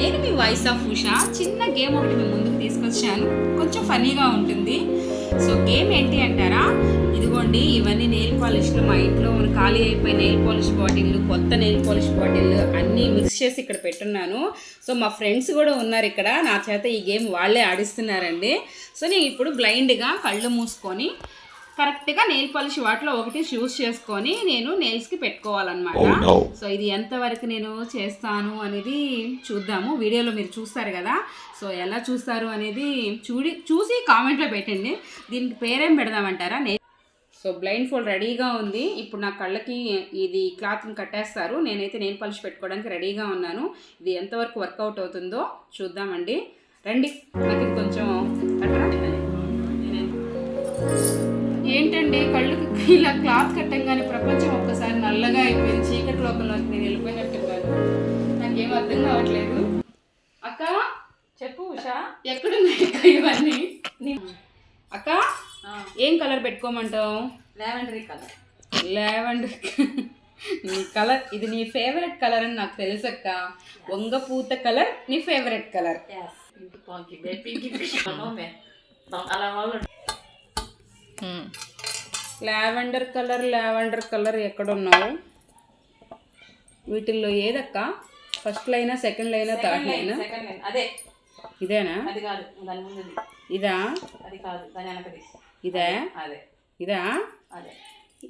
నేను మీ voice of Usha. చిన్న game ఒకటి మీ ముందుకు తీసుకొచ్చాను. కొంచెం ఫనీగా ఉంటుంది. సో గేమ్ ఏంటి అంటారా? ఇదిగోండి ఇవన్నీ నెయిల్ పాలిష్లు మా ఇంట్లో ఖాళీ అయిపోయి నెయిల్ పాలిష్ బాటిల్లు కొత్త నెయిల్ పాలిష్ బాటిల్లు అన్నీ మిక్స్ చేసి ఇక్కడ పెట్టున్నాను. సో మా ఫ్రెండ్స్ కూడా ఉన్నారు ఇక్కడ. నా చేత ఈ గేమ్ వాళ్ళే ఆడిస్తున్నారండి. సో నేను ఇప్పుడు బ్లైండ్గా కళ్ళు మూసుకొని కరెక్ట్గా నెయిల్ పాలిష్ వాటిలో ఒకటి చూస్ చేసుకొని నేను నెయిల్స్కి పెట్టుకోవాలన్నమాట. Oh. సో ఇది ఎంతవరకు నేను చేస్తాను అనేది చూద్దాము. వీడియోలో మీరు చూస్తారు కదా. సో ఎలా చూస్తారు అనేది చూడి చూసి కామెంట్లో పెట్టండి. దీనికి పేరేం పెడదామంటారా? నే సో బ్లైండ్ ఫోల్డ్ రెడీగా ఉంది. ఇప్పుడు నా కళ్ళకి ఇది క్లాత్ని కట్టేస్తారు. నేనైతే నెయిల్ పాలిష్ పెట్టుకోవడానికి రెడీగా ఉన్నాను. ఇది ఎంతవరకు వర్కౌట్ అవుతుందో చూద్దామండి. రండి. నాకు ఇది కొంచెం ఏంటండి? కళ్ళకి ఇలా క్లాత్ కట్టంగానే ప్రపంచం ఒక్కసారి నల్లగా అయిపోయింది చీకటి లోపలకి నేను వెళ్ళిపోయినట్టున్నాను నాకేం అర్థం కావట్లేదు. అక్క చెప్పు ఉషా. ఎక్కడున్నాయి అక్క ఇవన్నీ? అక్క ఏం కలర్ పెట్టుకోమంటావు? లావెండరీ కలర్. లావెండర్ నీ కలర్ ఇది నీ ఫేవరెట్ కలర్ అని నాకు తెలుసక్క వంగపూత కలర్ నీ ఫేవరెట్ కలర్. అలా వాళ్ళు లావెండర్ కలర్ లావెండర్ కలర్ ఎక్కడున్నావు? వీటిల్లో ఏదక్క? ఫస్ట్ లైనా సెకండ్ లైనా థర్డ్ లైనా? సెకండ్ లైన్ అదే. ఇదేనా? అది కాదు. దాని ముందుది ఇదా. అది కాదు. దాని వెనకది ఇదా? అదే. ఇదా? అదే.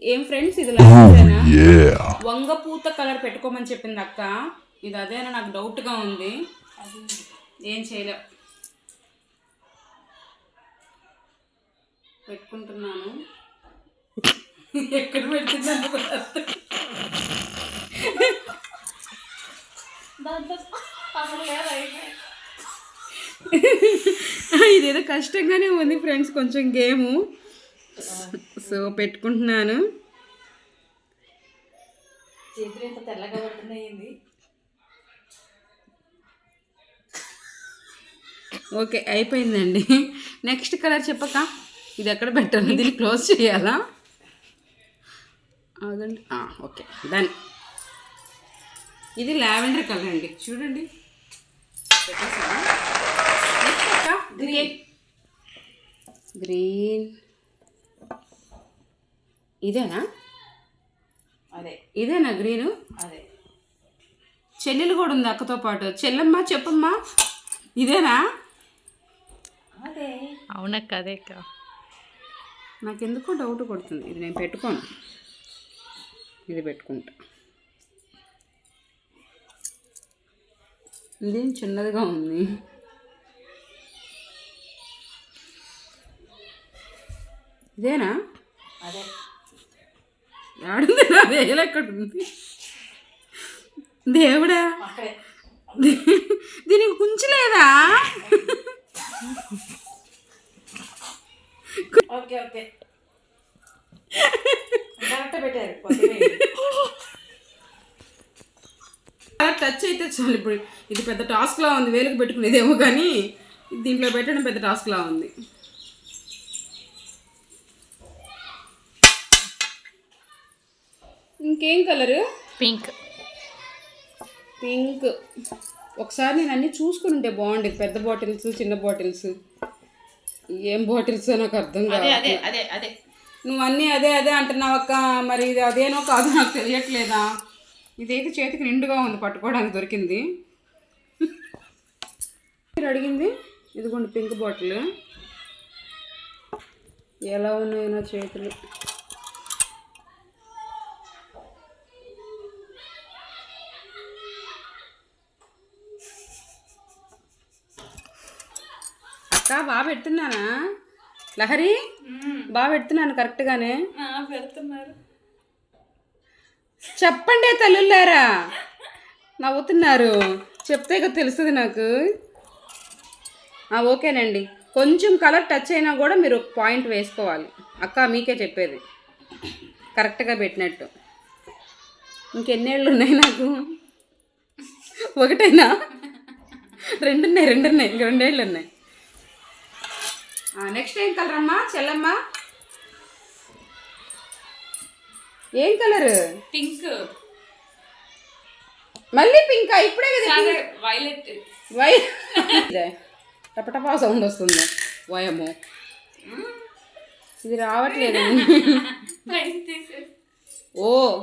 ఏం ఫ్రెండ్స్ ఇది లావెండరేనా? Yeah. వంగపూత కలర్ పెట్టుకోమని చెప్పింది అక్క ఇది అదేనా? నాకు డౌట్గా ఉంది. ఏం చేయలే. పెట్టుకుంటున్నాను. ఎక్కడ పెడుతున్నాను ఇదేదో కష్టంగానే ఉంది ఫ్రెండ్స్ కొంచెం గేము. సో పెట్టుకుంటున్నాను. తెల్లగా పడుతున్నాయింది ఓకే అయిపోయిందండి. నెక్స్ట్ కలర్ చెప్పక? ఇది ఎక్కడ పెట్టాలి దీన్ని క్లోజ్ చేయాలా? అదండి ఓకే. డన్ ఇది లావెండర్ కలర్ అండి. చూడండి. గ్రీన్ గ్రీన్ ఇదేనా? అదే. ఇదేనా గ్రీను అదే. చెల్లెలు కూడా ఉంది అక్కతో పాటు. చెల్లమ్మ చెప్పమ్మా. ఇదేనా? అదే. అవునక్క అదే అక్క. నాకెందుకో డౌట్ కొడుతుంది ఇది నేను పెట్టుకోను. ఇది పెట్టుకుంటా. ఇదేం చిన్నదిగా ఉంది? ఇదేనా? అదే. ఆడుంది నా వేలు ఎక్కడ ఉంది? దేవుడా? దీనికి కుంచలేదా ఓకే ఓకే కరెక్ట్ పెట్టారు కొద్దిగా టచ్ అయితే చాలు ఇప్పుడు. ఇది పెద్ద టాస్క్లా ఉంది వేలుకు పెట్టుకునేదేమో కానీ దీంట్లో పెట్టడం పెద్ద టాస్క్లా ఉంది. ఇంకేం కలరు పింక్ పింక్ ఒకసారి నేను అన్నీ చూసుకుని ఉంటే బాగుండేది. పెద్ద బాటిల్స్ చిన్న బాటిల్స్ ఏం బాటిల్స్ నాకు అర్థం కాదు అదే అదే అదే. నువ్వు అన్నీ అదే అదే అంటున్నావు అక్క. మరి ఇది అదేనో కాదు నాకు తెలియట్లేదా? ఇదైతే చేతికి నిండుగా ఉంది పట్టుకోవడానికి దొరికింది. మీరు అడిగింది ఇదిగోండి పింక్ బాటిల్. ఎలా ఉన్నాయో నా చేతులు. అక్క బాగా పెడుతున్నానా? లహరి? బాగా పెడుతున్నాను కరెక్ట్గానే పెడుతున్నారు. చెప్పండి తల్లులారా నవ్వుతున్నారు. చెప్తే కదా తెలుస్తుంది నాకు. ఓకేనండి. కొంచెం కలర్ టచ్ అయినా కూడా మీరు ఒక పాయింట్ వేసుకోవాలి. అక్క మీకే చెప్పేది. కరెక్ట్గా పెట్టినట్టు. ఇంకెన్నేళ్ళు ఉన్నాయి నాకు? ఒకటేనా? రెండున్నాయి రెండున్నాయి. ఇంక రెండేళ్ళు ఉన్నాయి. నెక్స్ట్ ఏం కలర్ అమ్మా? చెల్లమ్మ? ఏం కలర్ పింక్. మళ్ళీ పింకా? ఇప్పుడే కదా వైలెట్ వై. టపటపా సౌండ్ వస్తుంది. వయము. ఇది రావట్లేదు. ఓ.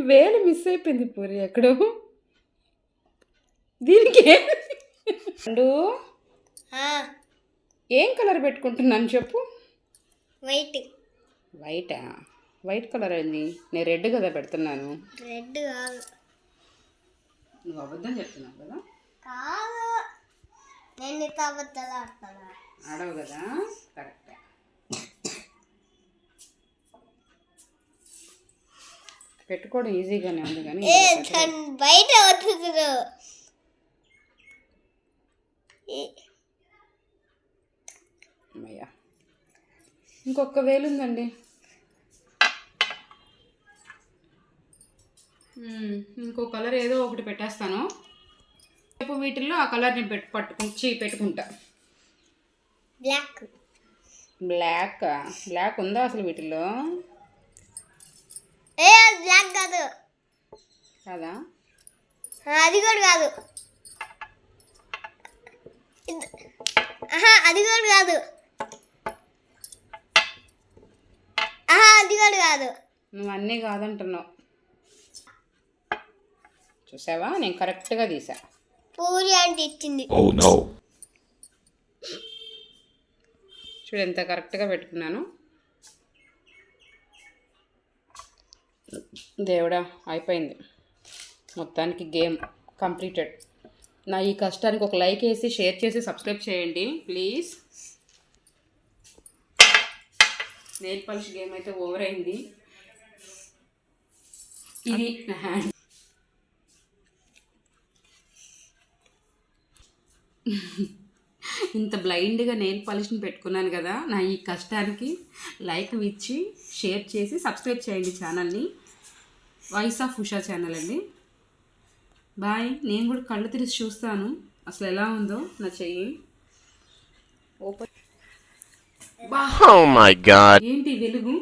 వేలు మిస్ అయిపోయింది పూరి ఎక్కడో. దీనికి ఏం- కలర్ పెట్టుకుంటున్నాను చెప్పు. Wait. వైటా వైట్ కలర్ అయింది నేను రెడ్ కదా పెడుతున్నాను. రెడ్ కాదు. నువ్వు అబద్ధం చెప్తున్నావు కదా? కాదు. నేను ఆడవు కదా. కరెక్ట్ పెట్టుకోవడం ఈజీగానే ఉంది కానీ బయట అమ్మయ్యా. ఇంకొక వేలు ఉందండి. ఇంకో కలర్ ఏదో ఒకటి పెట్టేస్తాను. రేపు వీటిల్లో ఆ కలర్ నేను పెట్టు పట్టుకుంచి పెట్టుకుంటా. బ్లాక్. బ్లాక్? బ్లాక్ ఉందా అసలు వీటిల్లో? ఏ అది బ్లాక్ కాదు. కాదా? అది కూడా కాదు. ఆహా అది కూడా కాదు. ఆహా అది కూడా కాదు. నువ్వు అన్నీ కాదంటున్నావు. చూసావా? నేను కరెక్ట్గా తీసా. పూరి అంటే ఇచ్చింది. చూడు ఎంత కరెక్ట్గా పెట్టుకున్నాను. దేవుడా అయిపోయింది. మొత్తానికి గేమ్ కంప్లీటెడ్. నా ఈ కష్టానికి ఒక లైక్ వేసి షేర్ చేసి సబ్స్క్రైబ్ చేయండి ప్లీజ్. నెయిల్ పాలిష్ గేమ్ అయితే ఓవర్ అయింది. ఇది హ్యాండ్ ఇంత బ్లైండ్గా నెయిల్ పాలిష్ని పెట్టుకున్నాను కదా నా ఈ కష్టానికి లైక్ ఇచ్చి షేర్ చేసి సబ్స్క్రైబ్ చేయండి ఛానల్ని. వాయిస్ ఆఫ్ ఉషా ఛానల్ అండి. బాయ్. నేను కూడా కళ్ళు తెరిచి చూస్తాను. అసలు ఎలా ఉందో నా చెయ్యి. ఓపెన్ బా Oh. ఏంటి వెలుగు?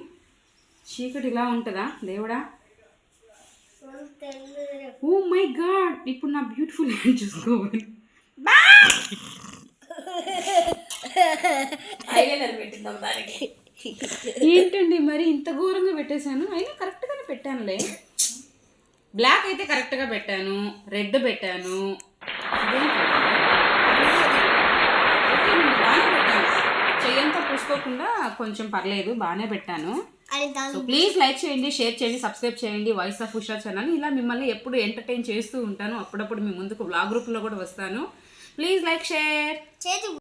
చీకటి ఇలా ఉంటుందా దేవుడా? ఓ మై గాడ్ ఇప్పుడు నా బ్యూటిఫుల్ హ్యాండ్ చూసుకోవాలి. ఏంటండి మరి ఇంత ఘోరంగా పెట్టేశాను? అయినా కరెక్ట్గానే పెట్టానులే. బ్లాక్ అయితే కరెక్ట్గా పెట్టాను. రెడ్ పెట్టాను. చెయ్యంతా పూసుకోకుండా కొంచెం పర్లేదు బాగానే పెట్టాను. సో ప్లీజ్ లైక్ చేయండి షేర్ చేయండి సబ్స్క్రైబ్ చేయండి వాయిస్ ఆఫ్ ఉషా ఛానల్ ఇలా మిమ్మల్ని ఎప్పుడు ఎంటర్టైన్ చేస్తూ ఉంటాను. అప్పుడప్పుడు మీ ముందుకు వ్లాగ్ గ్రూప్లో కూడా వస్తాను. ప్లీజ్ లైక్ షేర్ చేతి